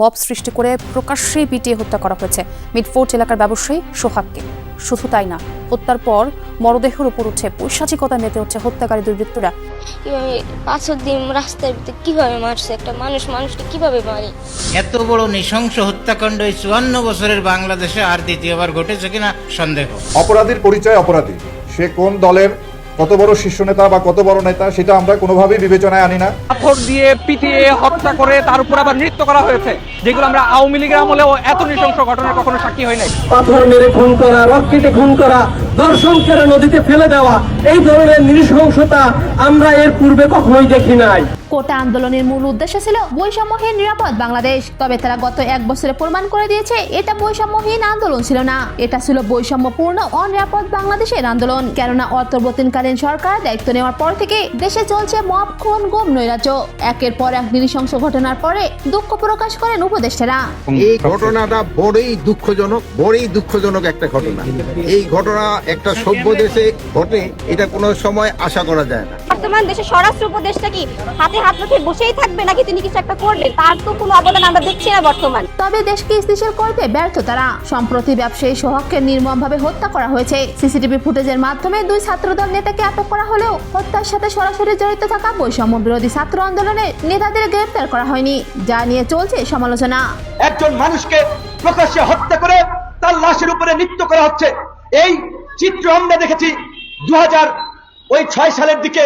Mob সৃষ্টি করে প্রকাশ্যেই পিটিয়ে হত্যা করা হয়েছে। মিডফোর্ট এলাকার ব্যবসায়ী সোহাগকে। শুধু তাই না হত্যার পর মরদেহের উপর উঠে পৈশাচিকতা মেতে হচ্ছে হত্যাকারী দুর্বৃত্তরা। কীভাবে পাঁচর দিন রাস্তার ভিতরে কীভাবে মারছে একটা মানুষ মানুষকে কীভাবে মারে? এত বড় নৃশংস হত্যাকাণ্ড এই চুয়ান্ন বছরের বাংলাদেশে আর দ্বিতীয়বার ঘটেছে কিনা সন্দেহ। অপরাধীর পরিচয় অপরাধী। সে কোন দলের কত বড় শীর্ষ নেতা বা কত বড় নেতা সেটা আমরা কোনোভাবেই বিবেচনায় আনি না। পাথর দিয়ে পিটিয়ে হত্যা করে তার উপর আবার নৃত্য করা হয়েছে যেগুলো আমরা আওয়ামী লীগের আমলেও এত নৃশংস ঘটনা কখনো সাক্ষী হয় নাই। পাথর মেরে খুন করা রক্তিতে খুন করা দর্শন করে নদীতে ফেলে দেওয়া এই ধরনের নৃশংসতা আমরা এর পূর্বে কখনোই দেখি নাই। কোটা আন্দোলনের মূল উদ্দেশ্য ছিল বৈষম্যহীন নিরাপদ বাংলাদেশ। তবে তারা গত এক বছরে প্রমাণ করে দিয়েছে এটা বৈষম্যহীন আন্দোলন ছিল না। এটা ছিল বৈষম্যপূর্ণ অনিরাপদ বাংলাদেশের আন্দোলন। কেননা অন্তর্বর্তীকালীন সরকার দায়িত্ব নেওয়ার পর থেকে দেশে চলছে মব খুন গুম নৈরাজ্য। একের পর এক নৃশংস ঘটনার পরে দুঃখ প্রকাশ করেন উপদেষ্টারা। এই ঘটনাটা বড়ই দুঃখজনক বড়ই দুঃখজনক একটা ঘটনা। এই ঘটনা একটা সভ্য দেশে ঘটে এটা কোনো সময় আশা করা যায় না। বর্তমান দেশের স্বরাষ্ট্র উপদেষ্টা কি হাতে হাত রেখে বসেই থাকবে নাকি তিনি কিছু একটা করবেন? তার তো কোনো অবদান আমরা দেখছি না বর্তমান। তবে দেশকে স্থিতিশীল করতে ব্যর্থ তারা। সম্প্রতি ব্যবসায়ী সোহাগকে নির্মমভাবে হত্যা করা হয়েছে। সিসিটিভি ফুটেজের মাধ্যমে দুই ছাত্রদল নেতাকে আটক করা হলেও হত্যার সাথে সরাসরি জড়িত থাকা বৈষম্য বিরোধী ছাত্র আন্দোলনের নেতাদের গ্রেপ্তার করা হয়নি যা নিয়ে চলছে সমালোচনা। একজন মানুষকে প্রকাশ্যে হত্যা করে তার লাশের উপরে নৃত্য করা হচ্ছে। এই চিত্র আমরা দেখেছি দু হাজার ওই ছয় সালের দিকে